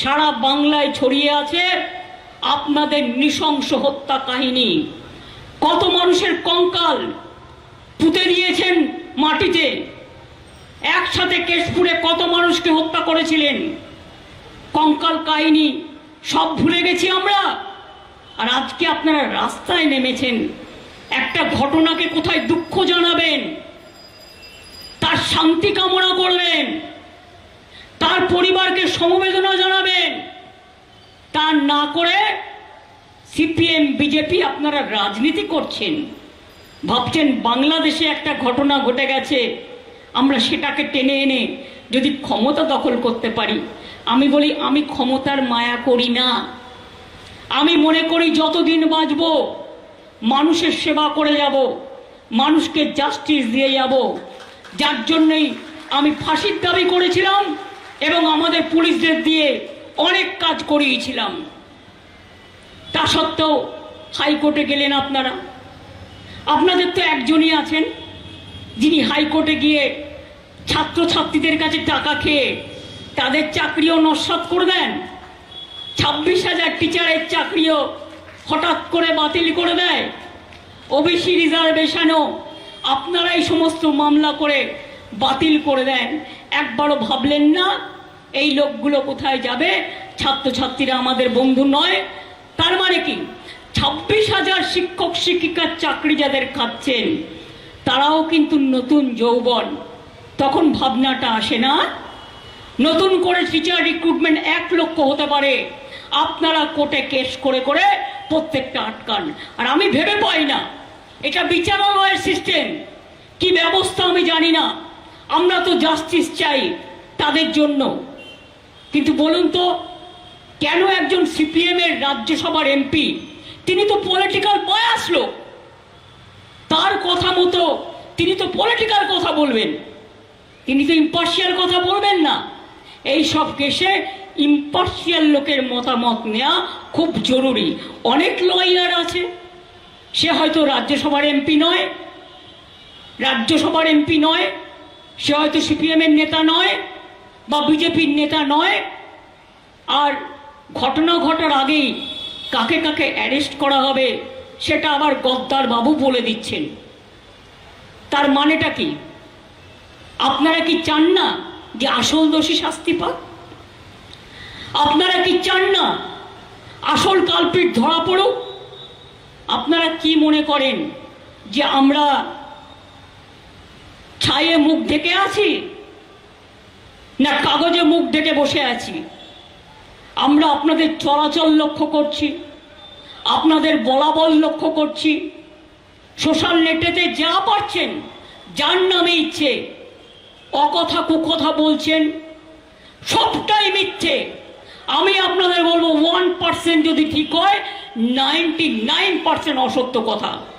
সারা বাংলায় ছড়িয়ে আছে আপনাদের নৃশংস হত্যা কাহিনী। কত মানুষের কঙ্কাল পুঁতে দিয়েছেন মাটিতে। একসাথে কেশপুরে কত মানুষকে হত্যা করেছিলেন। কঙ্কাল কাহিনী সব ভুলে গেছি আমরা। আর আজকে আপনারা রাস্তায় নেমেছেন। একটা ঘটনাকে কোথায় দুঃখ জানাবেন? তার শান্তি কামনা করবেন। তার পরিবারকে সমবেদনা জানাবেন। তা না করে সিপিএম, বিজেপি আপনারা রাজনীতি করছেন। ভাবছেন বাংলাদেশে একটা ঘটনা ঘটে গেছে। আমরা সেটাকে টেনে এনে যদি ক্ষমতা দখল করতে পারি, আমি বলি, আমি ক্ষমতার মায়া করি না। আমি মনে করি যতদিন বাঁচব, মানুষের সেবা করে যাব, মানুষকে জাস্টিস দিয়ে যাব। যার জন্যই আমি ফাঁসির দাবি করেছিলাম এবং আমাদের পুলিশদের দিয়ে অনেক কাজ করিয়েছিলাম। তা সত্ত্বেও হাইকোর্টে গেলেন আপনারা। আপনাদের তো একজনই আছেন, যিনি হাইকোর্টে গিয়ে ছাত্রছাত্রীদের কাছে টাকা খেয়ে তাদের চাকরিও নস্বাত করে দেন। ছাব্বিশ হাজার টিচারের চাকরিও হঠাৎ করে বাতিল করে দেয়। ওবিসি রিজার্ভেশনও আপনারাই সমস্ত মামলা করে বাতিল করে দেন। একবারও ভাবলেন না, এই লোকগুলো কোথায় যাবে? ছাত্রছাত্রীরা আমাদের বন্ধু নয়। তার মানে কি? ছাব্বিশ হাজার শিক্ষক শিক্ষিকার চাকরি যাদের খাচ্ছেন তারাও কিন্তু নতুন যৌবন। তখন ভাবনাটা আসে না? নতুন করে টিচার রিক্রুটমেন্ট এক লক্ষ হতে পারে। আপনারা কোর্টে কেস করে করে প্রত্যেকটা আটকান। আর আমি ভেবে পাই না, এটা বিচারালয়ের সিস্টেম কি ব্যবস্থা আমি জানি না। আমরা তো জাস্টিস চাই তাদের জন্য। কিন্তু বলুন তো, কেন একজন সিপিএম এর রাজ্যসভার এমপি তিনি তো পলিটিক্যাল বয়াস লোক। তার কথা মতো তিনি তো পলিটিক্যাল কথা বলবেন। তিনি তো ইম্পার্শিয়াল কথা বলবেন না। এই সব কেসে ইম্পার্শিয়াল লোকের মতামত নেওয়া খুব জরুরি। অনেক লয়ার আছে, সে হয়তো রাজ্যসভার এমপি নয়, রাজ্যসভার এমপি নয় সে হয়তো সিপিএমের নেতা নয় বা বিজেপির নেতা নয়। আর ঘটনা ঘটার আগেই কাকে কাকে অ্যারেস্ট করা হবে সেটা আবার গদ্দার বাবু বলে দিচ্ছেন। তার মানেটা কি? আপনারা কি চান না যে আসল দোষী শাস্তি পাক? আপনারা কি চান না আসল কালপিট ধরা পড়ুক? আপনারা কি মনে করেন যে আমরা ছায়ে মুখ ঢেকে আছি? না কাগজে মুখ ঢেকে বসে আছি? আমরা আপনাদের চলাচল লক্ষ্য করছি, আপনাদের বলাবল লক্ষ্য করছি। সোশ্যাল নেটেতে যা পারছেন, যার নামে ইচ্ছে, অকথা কুকথা বলছেন, সবটাই মিথ্যে। আমি আপনাদের বলব ওয়ান পার্সেন্ট যদি ঠিক হয় নাইনটি নাইন পার্সেন্ট অসত্য কথা।